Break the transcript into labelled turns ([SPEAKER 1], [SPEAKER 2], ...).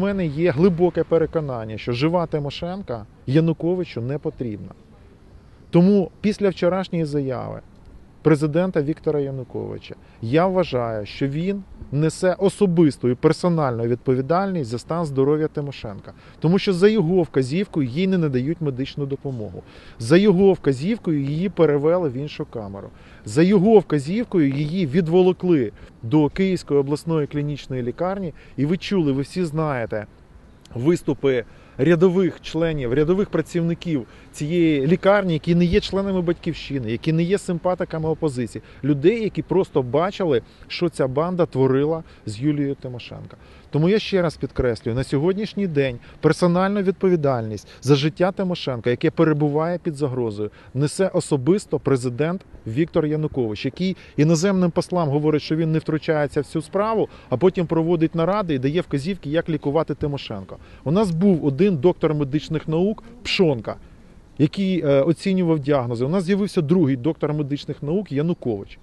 [SPEAKER 1] Мене є глибоке переконання, що жива Тимошенка Януковичу не потрібна. Тому після вчорашньої заяви президента Віктора Януковича я вважаю, що він несе особисту і персональну відповідальність за стан здоров'я Тимошенка, тому що за його вказівкою їй не надають медичну допомогу. За його вказівкою її перевели в іншу камеру. За його вказівкою її відволокли до Київської обласної клінічної лікарні. І ви чули, ви всі знаєте виступи рядових членів, рядових працівників цієї лікарні, які не є членами батьківщини, які не є симпатиками опозиції, людей, які просто бачили, що ця банда творила з Юлією Тимошенко. Тому я ще раз підкреслюю: на сьогоднішній день персональну відповідальність за життя Тимошенка, яке перебуває під загрозою, несе особисто президент Віктор Янукович, який іноземним послам говорить, що він не втручається в цю справу, а потім проводить наради і дає вказівки, як лікувати Тимошенко. У нас був один доктор медичних наук Пшонка, який е, оцінював діагнози. У нас з'явився другий доктор медичних наук Янукович.